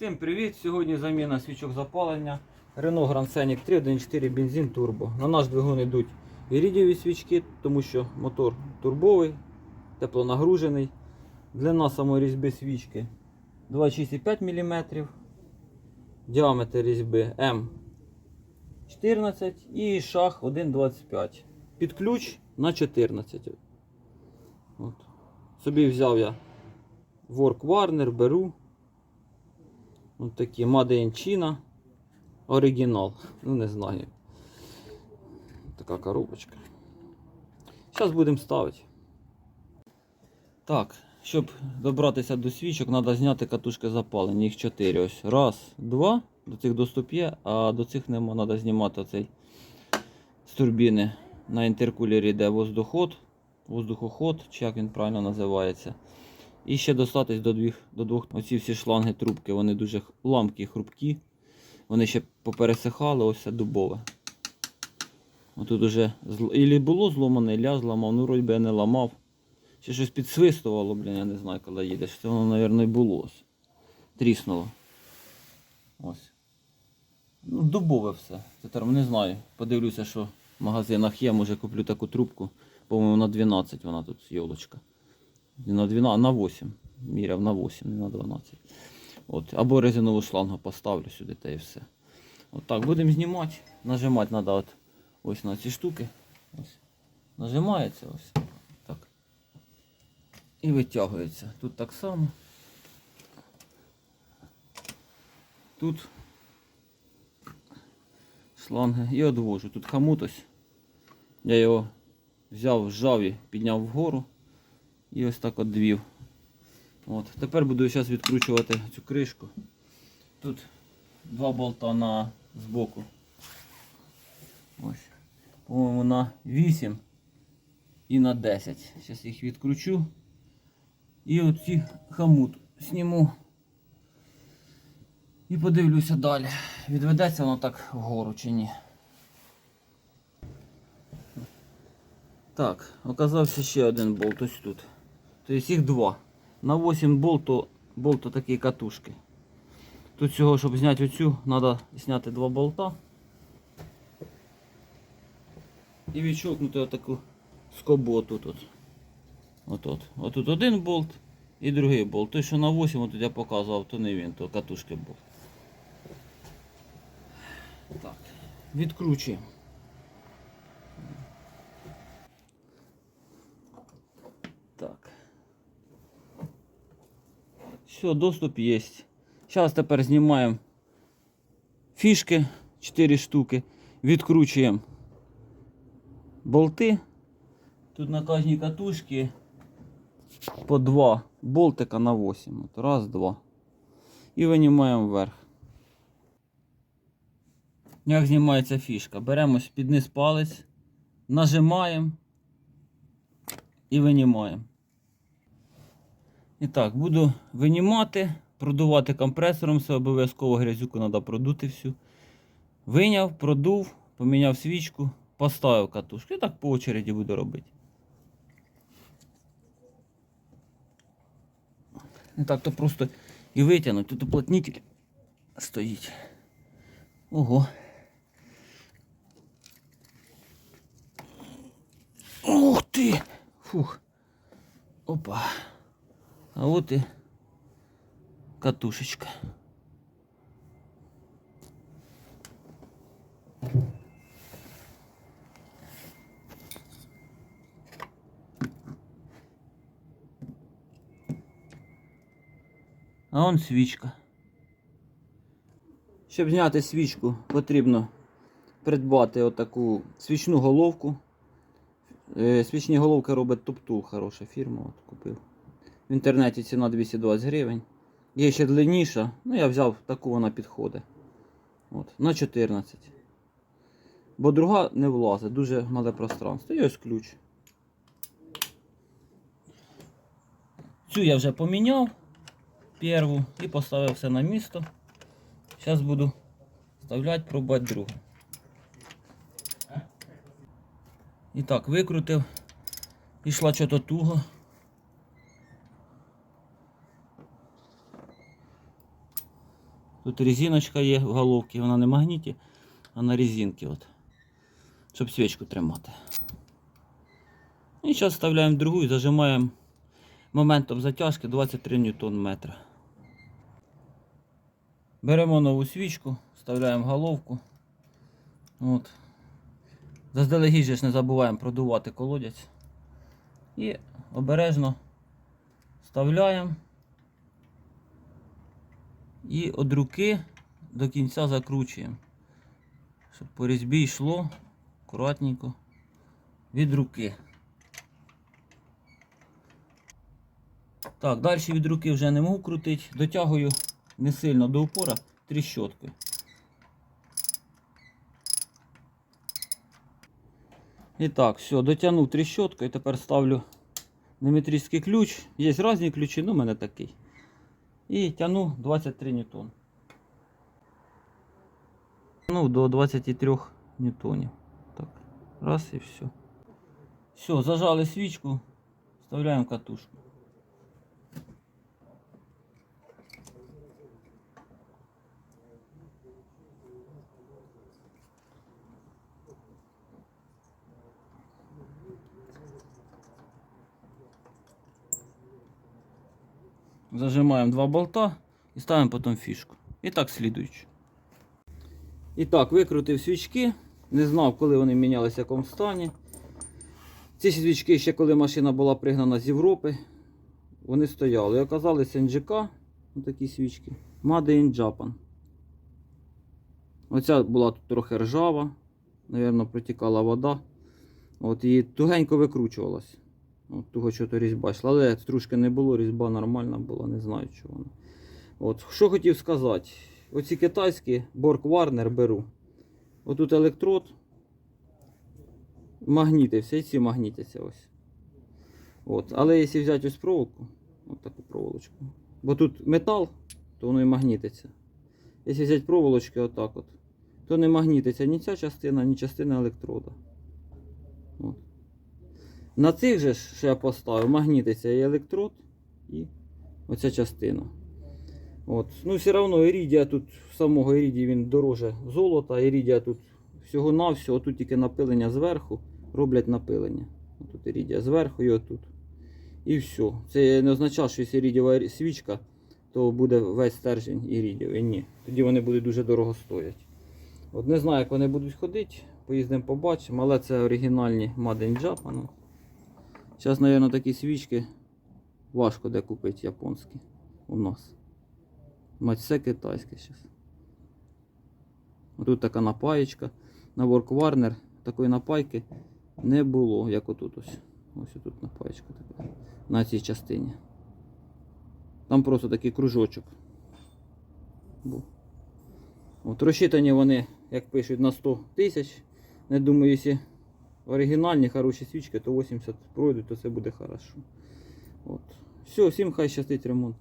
Всім привіт! Сьогодні заміна свічок запалення. Renault Grand Scenic 3.1.4 бензин турбо. На наш двигун йдуть іридієві свічки, тому що мотор турбовий, теплонагружений. Длина самої різьби свічки 26,5 мм. Діаметр різьби М14 і шах 1,25. Під ключ на 14. От. Собі взяв я Work Warner, беру. Ось такі Made in China. Оригінал. Ну не знаю. Така коробочка. Зараз будемо ставити. Так, щоб добратися до свічок, треба зняти катушки запалення. Їх 4. Ось. Раз, два. До цих доступ є, а до цих нема. Треба знімати оцей з турбіни. На інтеркулері йде воздуход, воздухоход, чи як він правильно називається. І ще достатись до двох, до двох оці всі шланги трубки, вони дуже ламкі, хрупкі. Вони ще попересихали, ось це дубове. Отут уже. Ілі було зломане, ілля зламав, ну вроді би я не ламав. Ще щось підсвистувало, блін, я не знаю, коли їдеш. Це воно, мабуть, було. Ось. Тріснуло. Ось. Ну, дубове все. Це там не знаю. Подивлюся, що в магазинах є, може куплю таку трубку. По-моєму, на 12 вона тут йолочка. Не на 12, а на 8. Міряв на 8, не на 12. От. Або резинову шлангу поставлю сюди та і все. От так, будемо знімати. Нажимати треба от ось на ці штуки. Ось. Нажимається ось. Так. І витягується. Тут так само. Тут шланги і одвожу. Тут хамут ось. Я його взяв, зжав і підняв вгору. І ось так от двів. От. Тепер буду зараз відкручувати цю кришку. Тут два болта на збоку. По-моєму на 8 і на 10. Зараз їх відкручу. І оці хамут зніму. І подивлюся далі. Відведеться воно так вгору чи ні. Так, оказався ще один болт ось тут. Тобто їх два. На 8 болту, болту такі катушки. Тут всього, щоб зняти оцю, треба зняти два болта. І відщолкнути отаку скобу отут. От. Отут. Отут один болт і другий болт. Той, що на 8, отут я показував, то не він, то катушки болт. Так, відкручуємо. Так. Все, доступ есть. Зараз тепер знімаємо фішки 4 штуки, відкручуємо болти. Тут на кожній катушці по два болтика на 8. От раз, два. І винімаємо вверх. Як знімається фішка? Беремо під низ палець, нажимаємо і винімаємо. І так, буду винімати, продувати компресором, все обов'язково грязюку треба продути всю. Виняв, продув, поміняв свічку, поставив катушку. І так по очереді буду робити. І так то просто і витягнуть. Тут уплотнитель стоїть. Ого. Ух ти! Фух. Опа. А вот и катушечка. А он свічка. Щоб зняти свічку, потрібно придбати отаку свічну головку. Е, Свічні головки робить Топтул, хороша фірма, от купив. В інтернеті ціна 220 гривень. Є ще длинніша, ну я взяв таку вона підходить. От, на 14. Бо друга не влазить, дуже мале пространство. І ось ключ. Цю я вже поміняв перву і поставив все на місто. Зараз буду вставляти, пробувати другу. І так, викрутив. Ішла чого-то туго. Тут резиночка є в головці, вона не магніті, а на резинці. От, щоб свічку тримати. І зараз вставляємо другу і зажимаємо моментом затяжки 23 ньютон метра. Беремо нову свічку, вставляємо головку. От. Заздалегідь ж не забуваємо продувати колодязь. І обережно вставляємо. І від руки до кінця закручуємо. Щоб по різьбі йшло акуратненько від руки. Так, далі від руки вже не можу крутити. Дотягую не сильно до упора тріщоткою. І так, все, дотягнув тріщоткою, тепер ставлю неметричний ключ. Є різні ключі, ну у мене такий. І тяну 23 ньютон. Ну, до 23 ньютонів. Так, раз і все. Все, зажали свічку, вставляємо катушку. Зажимаємо два болта і ставимо потім фішку. І так слідуючи. І так, викрутив свічки. Не знав, коли вони мінялися в якому стані. Ці свічки ще коли машина була пригнана з Європи, вони стояли. І оказалися НЖК, такі свічки. Made in Japan. Оця була тут трохи ржава, Навірно, протікала вода. От, і тугенько викручувалась. Того, що то різьба йшла. Але стружки не було, різьба нормальна була, не знаю чого вона. От, що хотів сказати. Оці китайські Borg Warner беру. Отут електрод. Магніти, всі ці магнітяться ось. От. Але якщо взяти ось проволоку, от таку проволочку. Бо тут метал, то воно і магнітиться. Якщо взяти проволочки отак от, то не магнітиться ні ця частина, ні частина електрода. От. На цих же ж, я поставив, магнітиться і електрод, і оця частина. От. Ну, все одно ірідія тут, самого ірідії він дороже золота, ірідія тут всього-навсього, тут тільки напилення зверху, роблять напилення. Тут ірідія зверху і отут. І все. Це не означає, що якщо ірідієва свічка, то буде весь стержень ірідієвий. Ні. Тоді вони будуть дуже дорого стоять. От не знаю, як вони будуть ходити, поїздимо побачимо, але це оригінальні Made in Japan. Зараз, мабуть, такі свічки важко де купити японські у нас. Мать все китайське зараз. Тут така напаєчка. На Warner такої напайки не було, як отут ось. Ось тут напаєчка така. На цій частині. Там просто такий кружочок. От розчитані вони, як пишуть, на 100 тисяч. Не думаю, якщо оригінальні хороші свічки, то 80 пройдуть, то це буде хорошо. От. Все, всім хай щастить ремонт.